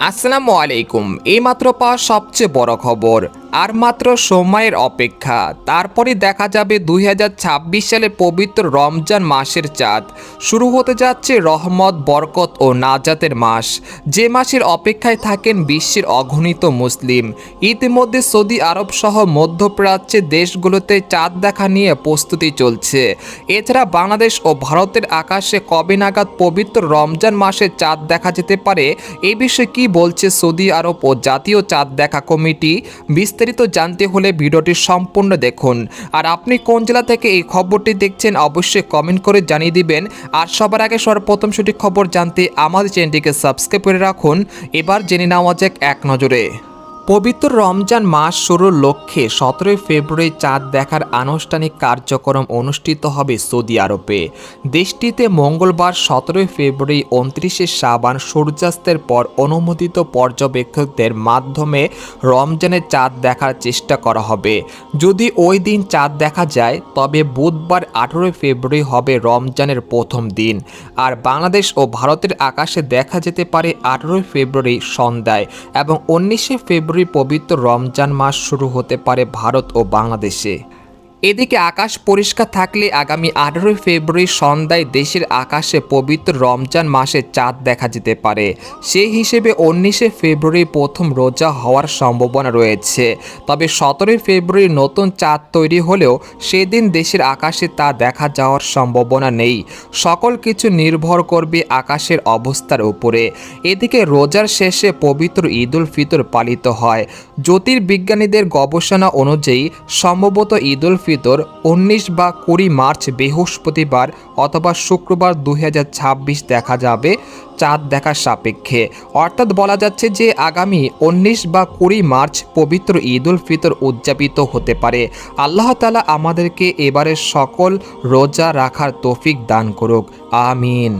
আসসালামু আলাইকুম এইমাত্র পাওয়া সবচেয়ে বড় খবর। আর মাত্র সময়ের অপেক্ষা। তারপরে দেখা যাবে দুই হাজার ছাব্বিশ সালে পবিত্র রমজান মাসের চাঁদ। শুরু হতে যাচ্ছে রহমত, বরকত ও নাজাতের মাস। যে মাসের অপেক্ষায় থাকেন বিশ্বের অগণিত মুসলিম। ইতিমধ্যে সৌদি আরব সহ মধ্যপ্রাচ্যের দেশগুলোতে চাঁদ দেখা নিয়ে প্রস্তুতি চলছে। এছাড়া বাংলাদেশ ও ভারতের আকাশে কবে নাগাদ পবিত্র রমজান মাসে চাঁদ দেখা যেতে পারে, এ বিষয়ে কি বলছে সৌদি আরব ও জাতীয় চাঁদ দেখা কমিটি? বিস্তারিত জানতে হলে ভিডিওটি সম্পূর্ণ দেখুন। আর আপনি কোন জেলা থেকে এই খবরটি দেখছেন অবশ্যই কমেন্ট করে জানিয়ে দিবেন। আর সবার আগে সর্বপ্রথম সঠিক খবর জানতে আমাদের চ্যানেলটিকে সাবস্ক্রাইব করে রাখুন। এবার জেনে নেওয়া যাক এক নজরে। পবিত্র রমজান মাস শুরুর লক্ষ্যে সতেরোই ফেব্রুয়ারি চাঁদ দেখার আনুষ্ঠানিক কার্যক্রম অনুষ্ঠিত হবে সৌদি আরবে। দেশটিতে মঙ্গলবার সতেরোই ফেব্রুয়ারি উনত্রিশে সাবান সূর্যাস্তের পর অনুমোদিত পর্যবেক্ষকদের মাধ্যমে রমজানের চাঁদ দেখার চেষ্টা করা হবে। যদি ওই দিন চাঁদ দেখা যায়, তবে বুধবার আঠেরোই ফেব্রুয়ারি হবে রমজানের প্রথম দিন। আর বাংলাদেশ ও ভারতের আকাশে দেখা যেতে পারে আঠেরোই ফেব্রুয়ারি সন্ধ্যায় এবং উনিশে ফেব্রুয়ারি পবিত্র রমজান মাস শুরু হতে পারে ভারত ও বাংলাদেশে। এদিকে আকাশ পরিষ্কার থাকলে আগামী আঠেরোই ফেব্রুয়ারি সন্ধ্যায় দেশের আকাশে পবিত্র রমজান মাসে চাঁদ দেখা যেতে পারে। সেই হিসেবে উনিশে ফেব্রুয়ারি প্রথম রোজা হওয়ার সম্ভাবনা রয়েছে। তবে সতেরোই ফেব্রুয়ারি নতুন চাঁদ তৈরি হলেও সেদিন দেশের আকাশে তা দেখা যাওয়ার সম্ভাবনা নেই। সকল কিছু নির্ভর করবে আকাশের অবস্থার উপরে। এদিকে রোজার শেষে পবিত্র ঈদুল ফিতর পালিত হয়। জ্যোতির্বিজ্ঞানীদের গবেষণা অনুযায়ী, সম্ভবত ঈদুল ফিতর উনিশ বা কুড়ি মার্চ বৃহস্পতিবার অথবা শুক্রবার দু হাজার ছাব্বিশ দেখা যাবে। চাঁদ দেখার সাপেক্ষে। অর্থাৎ বলা যাচ্ছে যে আগামী উনিশ বা কুড়ি মার্চ পবিত্র ঈদুল ফিতর উদযাপিত হতে পারে। আল্লাহ তালা আমাদেরকে এবারে সকল রোজা রাখার তৌফিক দান করুক। আমিন।